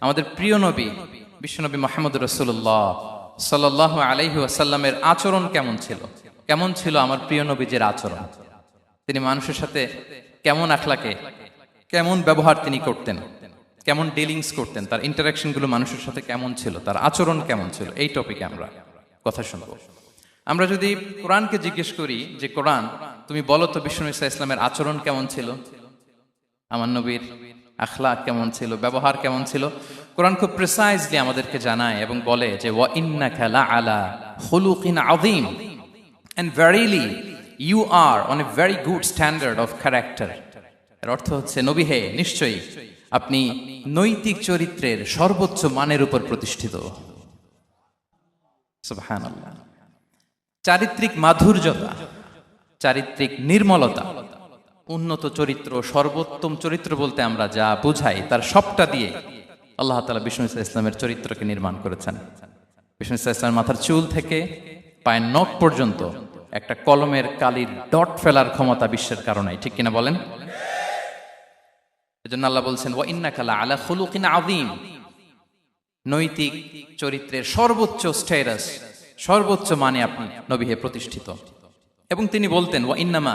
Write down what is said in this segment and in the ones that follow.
আমাদের প্রিয় নবী বিশ্বনবী মোহাম্মদ রসুল্লাহ সাল্লাহ আলহি আসাল্লামের আচরণ কেমন ছিল? কেমন ছিল আমার প্রিয় নবীজের আচরণ? তিনি মানুষের সাথে কেমন আখলাকে, কেমন ব্যবহার তিনি করতেন, কেমন ডিলিংস করতেন, তার ইন্টারাকশনগুলো মানুষের সাথে কেমন ছিল, তার আচরণ কেমন ছিল? এই টপিকে আমরা কথা শুনব। আমরা যদি কোরআনকে জিজ্ঞেস করি যে, কোরআন, তুমি বলো তো বিষ্ণু ইসা ইসলামের আচরণ কেমন ছিল? আমার নবীর আখলাক কেমন ছিল, ব্যবহার কেমন ছিল? কোরআন খুব প্রিসাইজলি আমাদেরকে জানায় এবং বলে যে, ওয়া ইন্না খেলা আলা হলুকিন আদিম and verily you are on a very good standard of character এর অর্থ হচ্ছে, নবী হে, নিশ্চয়ই আপনি নৈতিক চরিত্রের সর্বোচ্চ মানের উপর প্রতিষ্ঠিত। চারিত্রিক মাধুর্যতা, চারিত্রিক নির্মলতা উন্নত চরিত্র, সর্বোত্তম চরিত্র বলতে আমরা যা বুঝাই, তার সবটা দিয়ে আল্লাহ তালা বিষ্ণু ইসা ইসলামের চরিত্রকে নির্মাণ করেছেন। বিষ্ণু ইসা ইসলামের মাথার চুল থেকে পায়ের নখ পর্যন্ত একটা কলমের কালির ডট ফেলার ক্ষমতা বিশ্বের কারণে ঠিক কিনা বলেন? এজন্য আল্লাহ বলছেন আলা খুলুকিন আযীম। নৈতিক চরিত্রের সর্বোচ্চ স্টেটাস সর্বোচ্চ মানে আপনি নবী হে প্রতিষ্ঠিত। এবং তিনি বলতেন, ওয়া ইন্নামা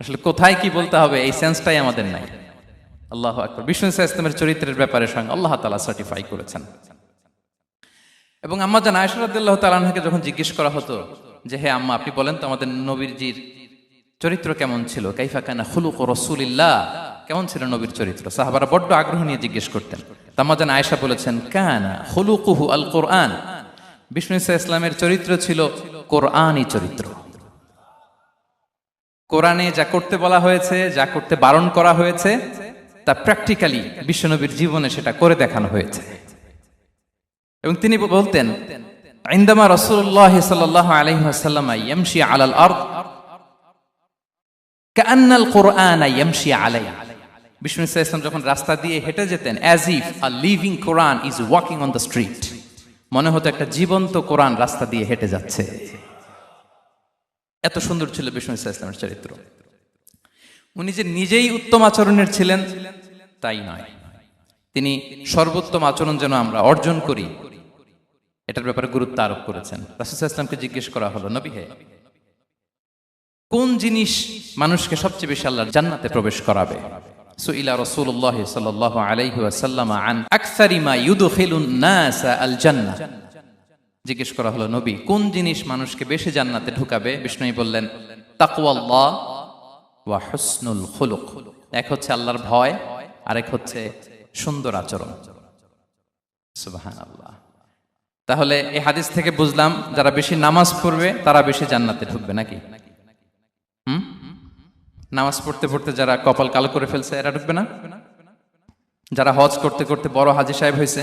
আসলে কোথায় কি বলতে হবে, এই সেন্সটাই আমাদের নাই। আল্লাহ আকবর। বিষ্ণু ইসলামের চরিত্রের ব্যাপারে সঙ্গে আল্লাহ তালা সার্টিফাই করেছেন। এবং আম্মা জান আয়সরাদ্দাল্লাহ তালানহাকে যখন জিজ্ঞেস করা হতো যে, হে আম্মা, আপনি বলেন তো আমাদের নবীরজির চরিত্র কেমন ছিল? কাইফা কানা খুলুক রসুলিল্লাহ। কেমন ছিল নবীর চরিত্র? সাহাবারা বড্ড আগ্রহ নিয়ে জিজ্ঞেস করতেন। তাম্মা জান আয়েশা বলেছেন, কানা খুলুকুহু আল কোরআন বিষ্ণু ইসা ইসলামের চরিত্র ছিল কোরআনই চরিত্র। কোরআনে যা করতে বলা হয়েছে, যা করতে বারণ করা হয়েছে, তা প্র্যাকটিক্যালি বিশ্বনবীর জীবনে সেটা করে দেখানো হয়েছে। এবং তিনি বলতেন আইন্দামা রসুল্লাহ সাল্লাহ আলহিহাসাল্লাম ইয়ামশি আলাল আর্দ কান্নাল কোরআন ইয়ামশি আলাই বিষ্ণু ইসলাম যখন রাস্তা দিয়ে হেঁটে যেতেন as if a living Quran is walking on the street মনে হতো একটা জীবন্ত কোরআন রাস্তা দিয়ে হেঁটে যাচ্ছে। এত সুন্দর ছিল বিষ্ণু ইসা ইসলামের চরিত্র। উনি যে নিজেই উত্তম আচরণের ছিলেন, তাই নয়। তিনি সর্বোত্তম আচরণ যেন আমরা অর্জন করি, এটার ব্যাপারে গুরুত্ব আরোপ করেছেন। রাসুল ইসলামকে জিজ্ঞেস করা হলো, নবী হে, কোন জিনিস মানুষকে সবচেয়ে বেশি আল্লাহর জান্নাতে প্রবেশ করাবে? সুইলা রাসূলুল্লাহ সাল্লাল্লাহু আলাইহি ওয়াসাল্লাম আন, আকসারি মা ইউদখিলুন নাস আল জান্নাহ জিজ্ঞেস করা হলো, নবী, কোন জিনিস মানুষকে বেশি জান্নাতে ঢুকাবে? বিষ্ণুই বললেন, তাকওয়াল্লাহ ওয়া এক হচ্ছে আল্লাহর ভয়, আরেক হচ্ছে সুন্দর আচরণ। তাহলে এই হাদিস থেকে বুঝলাম, যারা বেশি নামাজ পড়বে, তারা বেশি জান্নাতে ঢুকবে নাকি? হুম? নামাজ পড়তে পড়তে যারা কপাল কালো করে ফেলছে, এরা ঢুকবে না? যারা হজ করতে করতে বড় হাজি সাহেব হয়েছে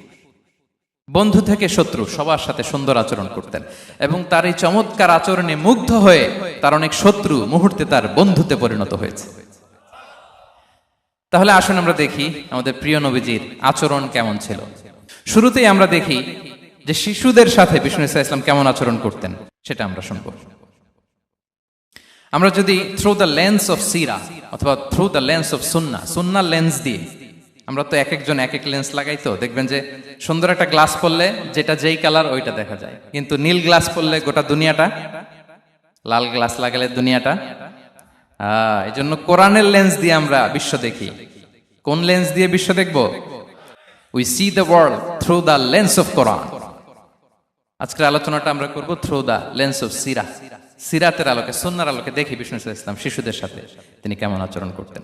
বন্ধু থেকে শত্রু, সবার সাথে সুন্দর আচরণ করতেন। এবং তার এই চমৎকার আচরণে মুগ্ধ হয়ে তার অনেক শত্রু মুহূর্তে তার বন্ধুতে পরিণত হয়েছে। তাহলে আসুন আমরা দেখি আমাদের প্রিয় নবীজির আচরণ কেমন ছিল। শুরুতেই আমরা দেখি যে শিশুদের সাথে বিষ্ণু ইসা ইসলাম কেমন আচরণ করতেন, সেটা আমরা শুনব। আমরা যদি থ্রু দ্য লেন্স অফ সিরা অথবা through the lens of Sunnah Sunnah lens দিয়ে আমরা তো এক একজন এক এক লেন্স লাগাই তো, দেখবেন যে সুন্দর একটা গ্লাস পরলে যেটা যেই কালার ওইটা দেখা যায়। কিন্তু নীল গ্লাস পরলে গোটা দুনিয়াটা, লাল গ্লাস লাগালে দুনিয়াটা। এই জন্য কোরআনের লেন্স দিয়ে আমরা বিশ্ব দেখি। কোন লেন্স দিয়ে বিশ্ব দেখব? We see the world through the lens of Quran আজকের আলোচনাটা আমরা করব থ্রু দ্য লেন্স অফ সিরা সিরাতের আলোকে সন্ন্যার আলোকে দেখি বিষ্ণু ইসা ইসলাম শিশুদের সাথে, তিনি কেমন আচরণ করতেন।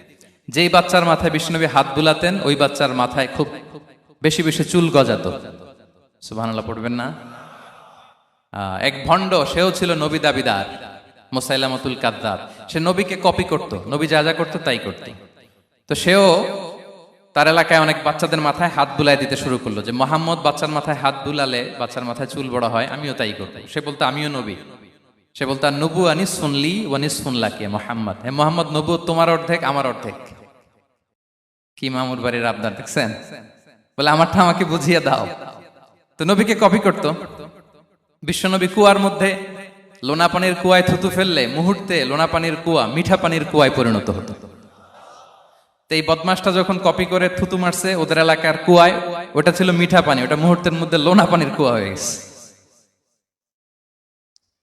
যেই বাচ্চার মাথায় বিষ্ণুনবী হাত বুলাতেন ওই বাচ্চার মাথায় খুব বেশি বেশি চুল গজাতো। সুবহানাল্লাহ, পড়বেন না? এক ভণ্ড, সেও ছিল নবী দাবিদার, মোসাইলামতুল কাদ্দাব। সে নবীকে কপি করত, নবী যা যা করতো তাই করত। তো সেও তার এলাকায় অনেক বাচ্চাদের মাথায় হাত বুলাই দিতে শুরু করল যে, মোহাম্মদ বাচ্চার মাথায় হাত বুলালে বাচ্চার মাথায় চুল বড় হয়, আমিও তাই করব। সে বলতো, আমিও নবী। সে বলতো আর নবু শুনলি ওয়ানিস শুনলা কে মোহাম্মদ। হে মোহাম্মদ নবু তোমার অর্ধেক, আমার অর্ধেক। কি মামুর বাড়ির আবদার, দেখছেন? বলে, আমারটা আমাকে বুঝিয়ে দাও। তো নবীকে কপি করত। বিশ্বনবী কুয়ার মধ্যে লোনা পানির কুয়ায় থুতু ফেললে মুহূর্তে লোনা পানির কুয়া মিঠা পানির কুয়ায় পরিণত হতো। তো এই বদমাসটা যখন কপি করে থুতু মারছে, ওদের এলাকার কুয়ায়, ওটা ছিল মিঠা পানি, ওটা মুহূর্তের মধ্যে লোনা পানির কুয়া হয়ে গেছে।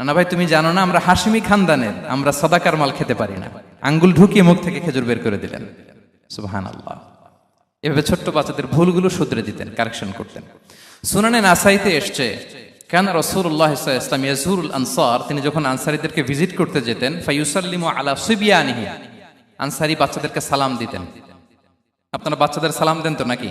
না ভাই, তুমি জানো না, আমরা হাসিমি খানদানের, আমরা সদাকার মাল খেতে পারি না। আঙ্গুল ঢুকিয়ে মুখ থেকে খেজুর বের করে দিলেন। সুবহান আল্লাহ এভাবে ছোট্ট বাচ্চাদের ভুলগুলো শুধরে দিতেন কারেকশন করতেন। সুনানে নাসাইতে এসছে, কেন রসুল্লাহ ইসলাম ইয়াজুরুল আনসার তিনি যখন আনসারিদেরকে ভিজিট করতে যেতেন ফাইউসাল্লিমু আলা সুবিয়ানিহি আনসারি বাচ্চাদেরকে সালাম দিতেন। আপনারা বাচ্চাদের সালাম দেন তো নাকি?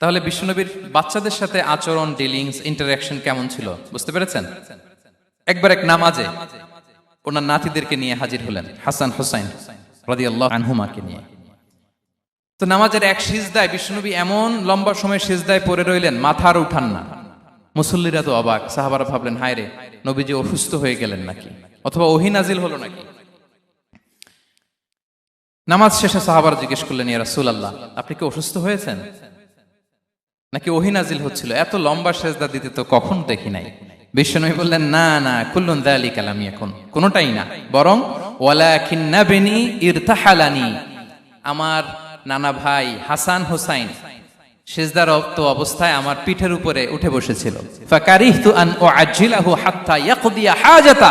তাহলে বিশ্বনবীর বাচ্চাদের সাথে আচরণ ডিলিংস ইন্টারাকশন কেমন ছিল? বুঝতে পেরেছেন? একবার এক নামাজে ওনার নাতিদেরকে নিয়ে হাজির হলেন, হাসান হোসাইন আনহুমাকে নিয়ে। তো নামাজের এক সিজদায় বিষ্ণুনবী এমন লম্বা সময় সিজদায় পড়ে রইলেন মাথা আর উঠান না। মুসল্লিরা তো অবাক, সাহাবারা ভাবলেন হায় রে নবীজি অসুস্থ হয়ে গেলেন নাকি? অথবা ওহি নাজিল হলো নাকি? নামাজ শেষে সাহাবারা জিজ্ঞেস করলেন, ইয়া রাসূলুল্লাহ, আপনি কি অসুস্থ হয়েছেন? নাকি ওহি নাজিল হচ্ছিল? এত লম্বা সেজদা দিতে তো কখন দেখি নাই। বিশ্বনবী বললেন, না না, কুল্লুন দালি কালামি এখন কোনোটাই না। বরং ওয়ালাকিন ইরতাহালানি। আমার নানা ভাই হাসান হোসাইন সেজদারত অবস্থায় আমার পিঠের উপরে উঠে বসেছিল। ফাকারিহতু আন হাত্তা ইয়াকদিয়া হাজাতা।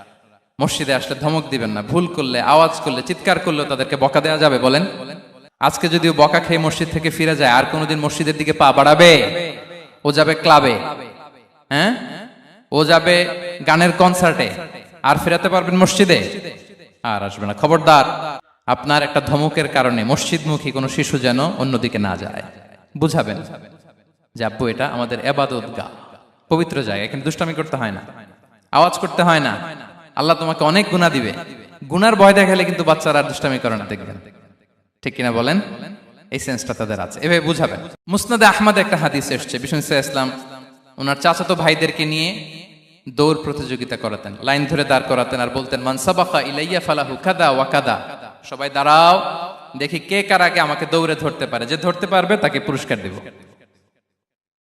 মসজিদে আসলে ধমক দিবেন না, ভুল করলে, আওয়াজ করলে, চিৎকার করলে তাদেরকে বকা দেওয়া যাবে, বলেন। আজকে যদিও বকা খেয়ে মসজিদ থেকে ফিরে যায়, আর কোনোদিন মসজিদের দিকে পা বাড়াবে? ও যাবে ক্লাবে। হ্যাঁ? ও যাবে গানের কনসার্টে। আর ফেরাতে পারবেন মসজিদে? আর আসবে না। খবরদার, আপনার একটা ধমকের কারণে মসজিদমুখী কোনো শিশু যেন অন্যদিকে না যায়। বুঝাবেন যে, আব্বু, এটা আমাদের এবাদত গা পবিত্র জায়গা এখানে দুষ্টামি করতে হয় না। আওয়াজ করতে হয় না। আল্লাহ তোমাকে অনেক গুণা দিবে। গুনার ভয় দেখালে কিন্তু বাচ্চারা আর দুষ্টামি করে না, দেখবেন। ঠিক কিনা বলেন? এই সেন্সটা তাদের আছে। এভাবে বুঝাবেন মুসনাদে আহমদ একটা হাদিস এসছে, বিষ্ণু ইসলাম ওনার চাচাতো ভাইদেরকে নিয়ে দৌড় প্রতিযোগিতা করাতেন, লাইন ধরে দাঁড় করাতেন আর বলতেন মানসাবাখা ইলাইয়া ফালাহু কাদা ওয়া কাদা। সবাই, দাঁড়াও, দেখি কে কার আগে আমাকে দৌড়ে ধরতে পারে। যে ধরতে পারবে তাকে পুরস্কার দেব।